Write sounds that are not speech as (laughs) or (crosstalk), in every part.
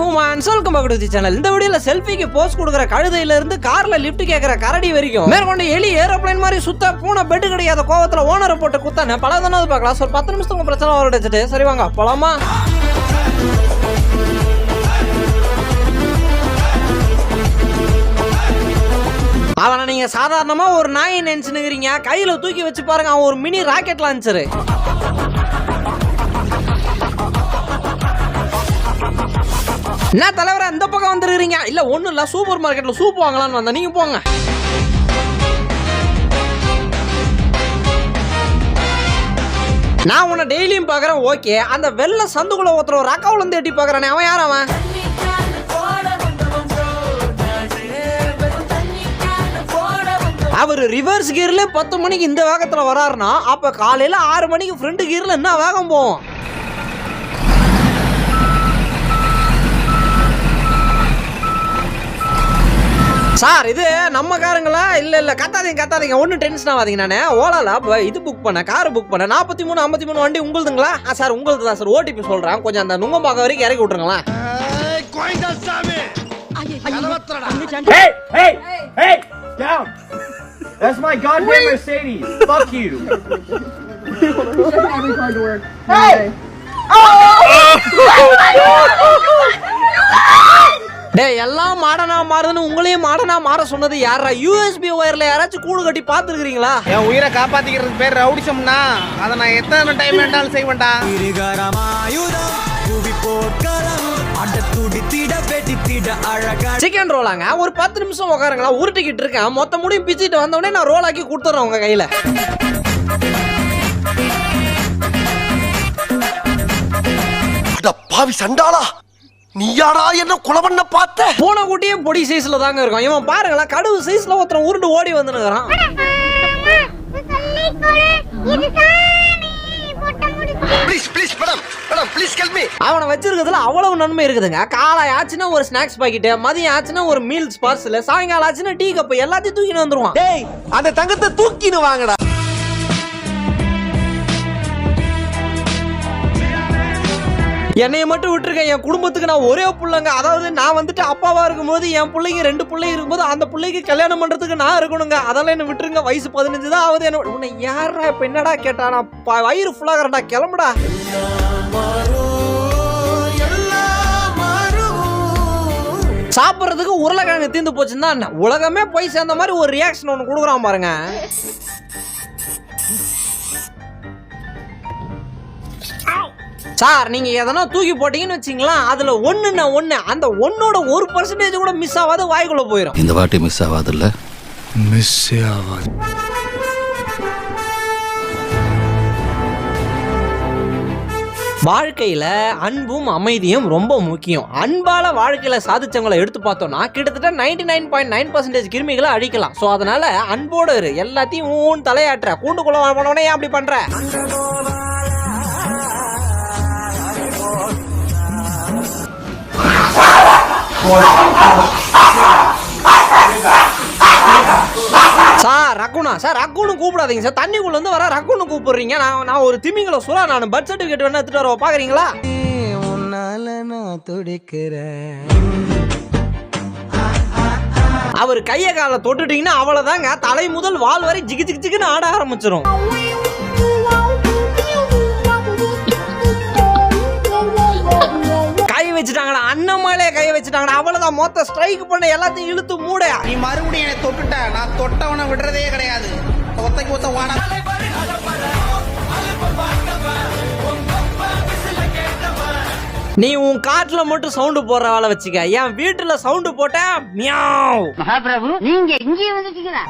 ஹூமான் welcome back to channel. இந்த வீடியோல செல்ஃபிக்கு post கொடுக்குற கழுதையில இருந்து கார்ல லிஃப்ட் கேட்கற கரடி வரைக்கும். மேற்கொண்டு எலி ஏரோப்ளேன் மாதிரி சுத்த பூனை பெட் கிடையாத கோவத்துல ஓனரை போட்டு குத்தானே பல தானே பார்க்கலாம். ஒரு பத்து நிமிஷத்துக்கு பிரச்சனை வரடிச்சிட்டு சரி வாங்க போலாமா? அவனை நீங்க சாதாரணமா ஒரு நாயை நினைச்சுனுக்கிறீங்க கையில தூக்கி வச்சு பாருங்க அவன் ஒரு மினி ராக்கெட் லான்ச்சரு என்ன தலைவரா இந்த பக்கம் வந்துருக்கீங்க இல்ல ஒண்ணும் இல்ல சூப்பர் மார்க்கெட்ல சூப் வாங்கலாம்னு வந்தேன். நீங்க போங்க. நான் உன்னை டெய்லியும் பாக்குறேன் ஓகே. அந்த வெள்ள சந்துக்குள்ள ஒருத்தர் ஒரு அக்கா இருந்து எட்டி பாக்குறானே அவன் யார் அவன்? அவர் ரிவர்ஸ் கியர்ல பத்து மணிக்கு இந்த வேகத்துல வராருன்னா அப்ப காலையில ஆறு மணிக்கு ஃப்ரண்ட் கியர்ல என்ன வேகம் போகும்? சார் இது நம்ம காருங்களா இல்ல இல்ல கத்தாதீங்க கத்தாதீங்க. ஒன்றும் டென்ஷன் ஆகாதீங்க நானே. ஓலால இது புக் பண்ணேன் கார் புக் பண்ணேன் நாற்பத்தி மூணு ஐம்பத்தி மூணு வண்டி உங்களுதுங்களா? ஆ சார் உங்களுது தான் சார். ஓடிபி சொல்றேன். கொஞ்சம் அந்த நுங்கம்பாக்கம் வரைக்கும் இறக்கி விட்டுருங்களேன். Hey, hey, hey, down. That's my goddamn Mercedes. Fuck you. (laughs) (laughs) டேய் எல்லாம் மாடனா மாறுதுன்னு உங்களையும் மாடனா மாற சொன்னது யாரா யூஎஸ்பி ஒயர்ல யாராச்சும் கூடு கட்டி பார்த்துருக்கீங்களா என் உயிரை காப்பாத்திக்கிறதுக்கு பேர் ரவுடிசம்னா அதை நான் எத்தனை டைம் வேண்டாலும் செய்வேன்டா. சிக்கன் ரோலாங்க ஒரு பத்து நிமிஷம் உட்காருங்களா உருட்டிக்கிட்டு இருக்கேன். மொத்த முடியும் பிச்சுட்டு வந்தோடனே நான் ரோல் ஆக்கி கொடுத்துட்றேன் உங்க கையில. பாவி சண்டாளா. நீயாடா என்ன கொலை பண்ண பார்த்த? பூனை குட்டியே பொடி சைஸ்ல தாங்க இருக்கும். இவன் பாருங்களேன் கடுவு சைஸ்ல ஒருத்தன் உருண்டு ஓடி வந்துனுக்குறான் please please madam madam please கெல் me அவனை வச்சிருக்கிறதுல அவ்வளவு நன்மை இருக்குதுங்க. காலை ஆச்சுன்னா ஒரு ஸ்நாக்ஸ் பாக்கெட் மதியம் ஆச்சுன்னா ஒரு மீல்ஸ் பார்சல் சாயங்காலம் ஆச்சுன்னா டீ கப் எல்லாத்தையும் தூக்கிட்டு வந்துருவான். டேய் அந்த தங்கத்தை தூக்கின்னு வாங்கடா. என்னைய மட்டும் விட்டுருக்கேன். என் குடும்பத்துக்கு நான் ஒரே பிள்ளைங்க. அதாவது நான் வந்துட்டு அப்பாவா இருக்கும்போது என் பிள்ளைங்க ரெண்டு பிள்ளைங்க இருக்கும்போது அந்த பிள்ளைக்கு கல்யாணம் பண்றதுக்கு நான் இருக்கணுங்க. அதெல்லாம் என்ன விட்டுருங்க. வயசு பதினஞ்சு தான் ஆகுது. என்ன உன்னை யாரா இப்ப என்னடா கேட்டா? நான் ப- வயிறு ஃபுல்லாகிறடா கிளம்புடா. சாப்பிட்றதுக்கு உருளைக்கிழங்கு தீந்து போச்சுன்னா உலகமே போய் சேர்ந்த மாதிரி ஒரு ரியாக்ஷன் ஒன்று கொடுக்குறான் பாருங்க. சார் நீங்க எதனா தூக்கி போட்டீங்கன்னு வச்சீங்களா அதுல ஒண்ணுன்னா ஒண்ணு. அந்த ஒன்னோட ஒரு பர்சன்டேஜ் கூட மிஸ் ஆகாது வாய்க்குள்ள போயிடும் இந்த வாட்டி மிஸ் ஆகாதுல்ல? மிஸ்ஸே ஆகாது. வாழ்க்கையில அன்பும் அமைதியும் ரொம்ப முக்கியம். அன்பால வாழ்க்கையில சாதிச்சவங்களை எடுத்து பார்த்தோம்னா கிட்டத்தட்ட ninety nine point nine percentage கிருமிகளை அழிக்கலாம். ஸோ அதனால அன்போடு இரு. எல்லாத்தையும் ஊன் தலையாட்டுற. கூண்டுக்குள்ள போனவனே ஏன் அப்படி பண்ற? சார் ரக்குனா சார் ரகுனு கூப்பிடாதீங்க சார். தண்ணிக்குள்ள வந்து வர ரகுனு கூப்பிடுறீங்க. நான் நான் ஒரு திமிங்கல சுறா நான் பர்த் சர்டிஃபிகேட் வேணா எடுத்துட்டு வரவா பாக்குறீங்களா? உன்னால நான் துடிக்கிறேன் அவர் கையை காலை தொட்டுட்டீங்கன்னா அவ்வளவுதாங்க. தலை முதல் வால் வரை ஜிகு ஜிகு ஜிகுன்னு ஆட ஆரம்பிச்சிடும் வச்சுட்டாங்கடா அவ்வளவுதான். மொத்த ஸ்ட்ரைக் பண்ண எல்லாத்தையும் இழுத்து மூட. நீ மறுபடியும் என்னை தொட்டுட்ட. நான் தொட்டவனை விடுறதே கிடையாது. ஒத்தைக்கு ஒத்த வாடா நீ உன் காட்டுல மட்டும் சவுண்டு போடுற வேலை வச்சுக்க. என் வீட்டுல சவுண்டு போட்ட மியாவ். மகாபிரபு நீங்க இங்கே வந்துட்டீங்களா?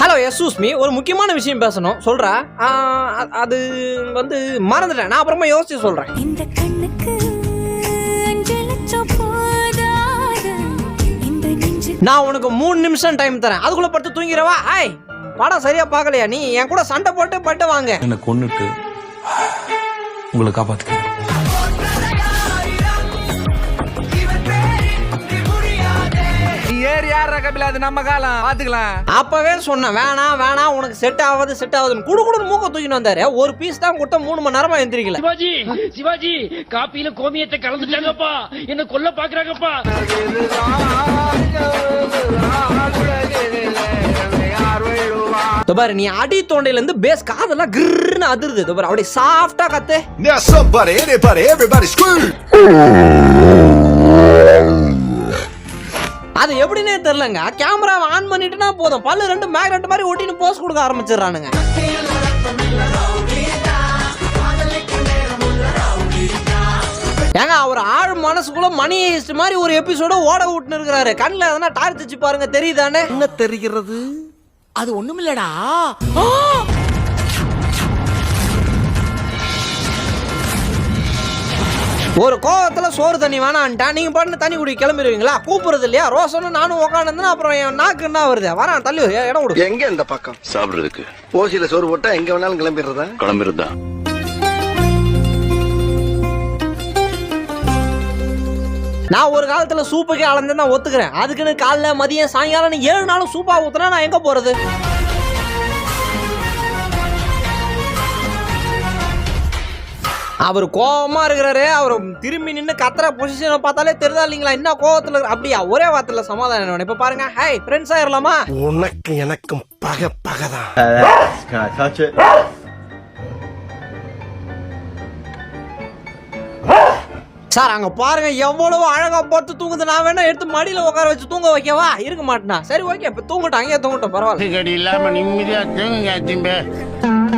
ஹலோ எஸ்யூஸ் மீ ஒரு முக்கியமான விஷயம் பேசணும். சொல்றா. அது வந்து மறந்துட்டேன். நான் அப்புறமா யோசிச்சு சொல்றேன். இந்த கண்ணுக்கு நான் உனக்கு மூணு நிமிஷம் டைம் தரேன். அதுக்குள்ள படுத்து தூங்கிடவா? ஆய் படம் சரியா பார்க்கலையா நீ? என் கூட சண்டை போட்டு பட்டு வாங்க. என்னை கொன்னுட்டு உங்களை காப்பாத்துக்கிறேன். யாரா கபில அது நம்ம காலம். பாத்துக்கலாம் அப்பவே சொன்னேன் வேணாம் வேணாம் உனக்கு செட் ஆகாது செட் ஆகுதுன்னு. குடு குடுன்னு மூக்க தூக்கிட்டு வந்தாரு. ஒரு பீஸ் தான் கொடுத்தா மூணு மணி நேரமா எந்திரிக்கல. சிவாஜி சிவாஜி காப்பியில கோமியத்தை கலந்துட்டாங்கப்பா. என்ன கொல்ல பாக்குறாங்கப்பா. இதோ பாரு நீ அடி தொண்டையில இருந்து பேஸ் காதெல்லாம் கிர்னு அதிருது. பாரு அப்படியே சாஃப்டா கத்து. Somebody, anybody, everybody scream! அது எப்படின்னே தெரிலங்க கேமராவை ஆன் பண்ணிட்டுனா போதும். பல்லு ரெண்டு மேக்னெட் மாதிரி ஒட்டின்னு போஸ் கொடுக்க ஆரம்பிச்சிடுறானுங்க. ஏங்க அவர் ஆழ் மனசுக்குள்ள மணி ஹேஸ்ட் மாதிரி ஒரு எபிசோட ஓட விட்டுன்னு இருக்கிறாரு. கண்ணில் எதனா டார்ச் வச்சு பாருங்க தெரியுதானே? என்ன தெரிகிறது? அது ஒண்ணுமில்லடா. ஒரு கோவத்துல சோறு தண்ணி வேணான்ட்டா நீங்க பண்ண தண்ணி குடி கிளம்பிடுவீங்களா? கூப்பிடுறது இல்லையா ரோசன்னு நானும் உட்காந்துருந்தேன் அப்புறம் என் நாக்கு என்ன வருது? வரேன் தள்ளி ஏ, இடம் விடு எங்க இந்த பக்கம்? சாப்பிடுறதுக்கு. ஓசியில சோறு போட்டா எங்க வேணாலும் கிளம்பிடுறதா? கிளம்பிருந்தா நான் ஒரு காலத்துல சூப்புக்கே அளந்து நான் ஒத்துக்கிறேன். அதுக்குன்னு காலைல மதியம் சாயங்காலம் ஏழு நாளும் சூப்பா ஊத்துனா நான் எங்க போறது? அவர் கோவமா இருக்கிறாரு அவர் திரும்பி நின்னு கத்துற பொசிஷனை பார்த்தாலே தெரியுதா இல்லைங்களா? என்ன கோவத்துல இருக்கு- அப்படியா? ஒரே வார்த்தையில சமாதானம். இப்ப பாருங்க. ஹை ஃப்ரெண்ட்ஸ் ஆயிரலாமா உனக்கு எனக்கும் பகை பகைதான்? சார் அங்க பாருங்க. எவ்வளவு அழகா பார்த்து தூங்குது. நான் வேணா எடுத்து மடியில உட்கார வச்சு தூங்க வைக்கவா? இருக்க மாட்டேனா. சரி ஓகே. இப்ப தூங்கட்டும். அங்கேயே தூங்கட்டும். பரவாயில்ல. கடி இல்லாம நிம்மதியா தூங்குங்க அத்திம்பே.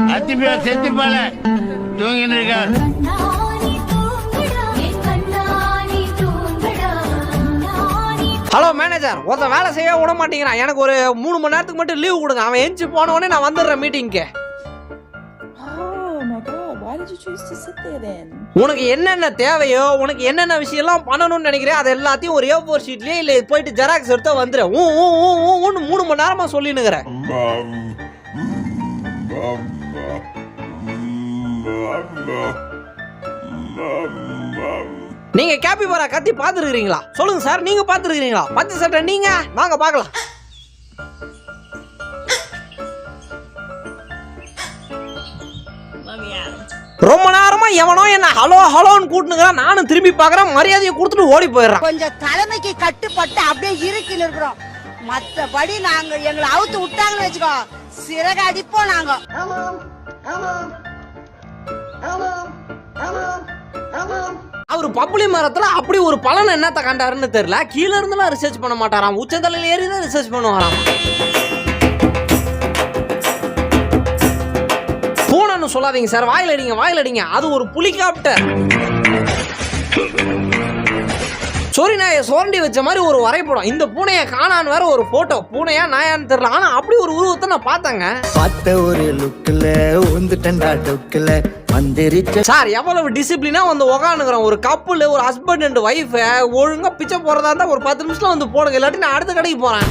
அத்திம்பே செத்து போல. தூங்கின்னு இருக்கார் ஹலோ மேனேஜர் ஒருத்தன் வேலை செய்ய விட மாட்டேங்கிறான். எனக்கு ஒரு மூணு மணி நேரத்துக்கு மட்டும் லீவ் கொடுங்க. அவன் எஞ்சி போன உடனே நான் வந்துடுறேன் மீட்டிங்க்கு Oh? உனக்கு என்னென்ன தேவையோ உனக்கு என்னென்ன விஷயம்லாம் பண்ணணும்னு நினைக்கிறேன் அது எல்லாத்தையும் ஒரு ஏ ஃபோர் ஷீட்லயே இல்லை போயிட்டு ஜெராக்ஸ் எடுத்து வந்துடு ஊ ஊ ஊ ஊ ஊன்னு மூணு மணி நேரமா சொல்லினுக்கிறேன் நீங்க கேப்பி பாரா கத்தி பார்த்துருக்கீங்களா சொல்லுங்க சார் நீங்க பார்த்துருக்கீங்களா பச்சை சட்டை நீங்க வாங்க பார்க்கலாம். ரொம்ப நேரமா எவனோ என்ன ஹலோ ஹலோன்னு கூட்டுனுங்கிறான் நானும் திரும்பி பார்க்கறேன் மரியாதையை கொடுத்துட்டு ஓடி போயிடுறான். கொஞ்சம் தலைமைக்கு கட்டுப்பட்டு அப்படியே இருக்கின்னு இருக்கிறோம். மத்தபடி நாங்க எங்களை அவுத்து விட்டாங்கன்னு வச்சுக்கோ. சிறகு அடிப்போம் நாங்க. அவர் பப்புளி மரத்துல அப்படி ஒரு பலன் என்னத்த கண்டாருன்னு தெரியல. கீழ இருந்துலாம் ரிசர்ச் பண்ண மாட்டாராம். உச்சந்தலையில ஏறி தான் ரிசர்ச் பண்ணுவாராம். பூனைன்னு சொல்லாதீங்க சார். வாயில் அடிங்க வாயில் அடிங்க அது ஒரு புலிகாப்டர். சொரி நாயை சுரண்டி வச்ச மாதிரி ஒரு வரைபடம். இந்த பூனையை காணான்னு வேற ஒரு போட்டோ பூனையா நாயான்னு தெரியல. ஆனா அப்படி ஒரு உருவத்தை நான் பார்த்தேங்க. பார்த்த ஒரு லுக்கில் வந்துட்டேன்டா டொக்கில். வந்திருச்ச சார் எவ்வளவு டிசிப்ளினா வந்து உக்காந்துக்கிறோம். ஒரு கப்புல ஒரு ஹஸ்பண்ட் அண்ட் ஒய்ஃப் ஒழுங்கா பிச்சை போறதா இருந்தா ஒரு பத்து நிமிஷத்துல வந்து போடுங்க. இல்லாட்டி நான் அடுத்த கடைக்கு போறேன்.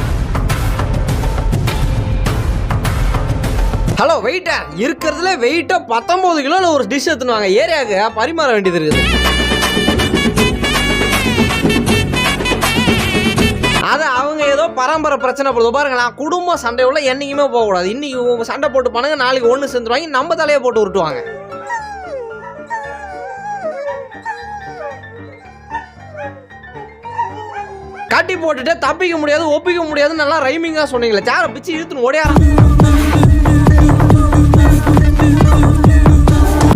ஹலோ வெயிட்டா இருக்கிறதுல வெயிட்டா பத்தொன்பது கிலோல ஒரு டிஷ் எடுத்துனுவாங்க ஏரியாவுக்கு பரிமாற வேண்டியது இருக்குது. பரம்பரை பிரச்சனை போடுது. பாருங்க நான் குடும்ப சண்டை உள்ள போகக்கூடாது. இன்னைக்கு சண்டை போட்டு பண்ணுங்க நாளைக்கு ஒன்று சேர்ந்துருவாங்க நம்ம தலையை போட்டு உருட்டுவாங்க. கட்டி போட்டுட்டு தப்பிக்க முடியாது ஒப்பிக்க முடியாது நல்லா ரைமிங்கா சொன்னீங்களே சேர பிச்சு இழுத்துன்னு ஓடியாராம்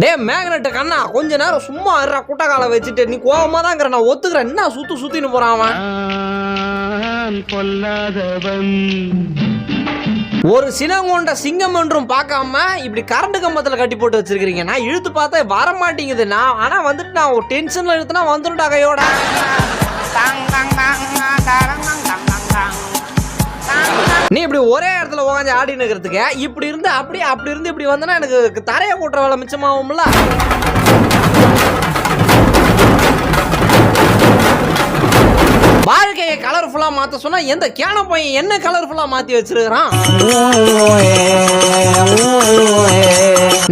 டே மேக்னெட் கண்ணா கொஞ்ச நேரம் சும்மா இருறா குட்டை காலை வச்சுட்டு. நீ கோபமாக தான் நான் ஒத்துக்கிறேன். என்ன சுத்து சுத்தின்னு போறான் அவன்? பொல்லாதவன் ஒரு சினங்கொண்ட சிங்கம் என்றும் பார்க்காம இப்படி கரண்ட் கம்பத்தில் கட்டி போட்டு வச்சிருக்கீங்க நான் இழுத்து பார்த்தா வர மாட்டேங்குது நான் ஆனால் வந்துட்டு நான் ஒரு டென்ஷனில் இழுத்துனா வந்துருட்டா கையோட. நீ இப்படி ஒரே இடத்துல உட்காந்து ஆடின்னு இருக்கிறதுக்கு இப்படி இருந்து அப்படி அப்படி இருந்து இப்படி வந்தனா எனக்கு தரையை கூட்டுற வேலை மிச்சமாகும்ல. கலர்ஃபுல்லா மாத்த சொன்னா எந்த கேன பையன் என்ன கலர்ஃபுல்லா மாத்தி வச்சிருக்கிறான்?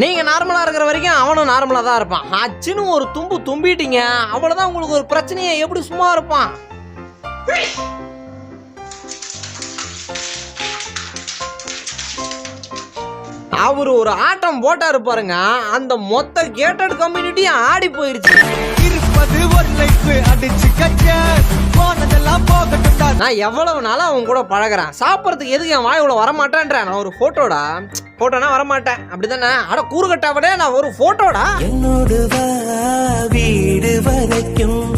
நீங்க நார்மலா இருக்கிற வரைக்கும் அவனும் நார்மலா தான் இருப்பான். அச்சுன்னு ஒரு தும்பு தும்பிட்டீங்க அவ்வளவுதான் உங்களுக்கு ஒரு பிரச்சனையை. எப்படி சும்மா இருப்பான்? அவர் ஒரு ஆட்டம் போட்டாரு பாருங்க அந்த மொத்த கேட்டட் கம்யூனிட்டியும் ஆடி போயிருச்சு. இருப்பது ஒரு லைஃப் அடிச்சு கச்ச போனதெல்லாம் போகட்டும். நான் எவ்வளவு நாளும் அவன் கூட பழகிறேன்? சாப்பிட்றதுக்கு எதுக்கு என் வாய் இவ்வளோ வரமாட்டேன்றேன் நான் ஒரு ஃபோட்டோடா ஃபோட்டோனா வரமாட்டேன். அப்படி தானே அட கூறுகட்டாவிட நான் ஒரு ஃபோட்டோடா என்னோட வீடு வரைக்கும்.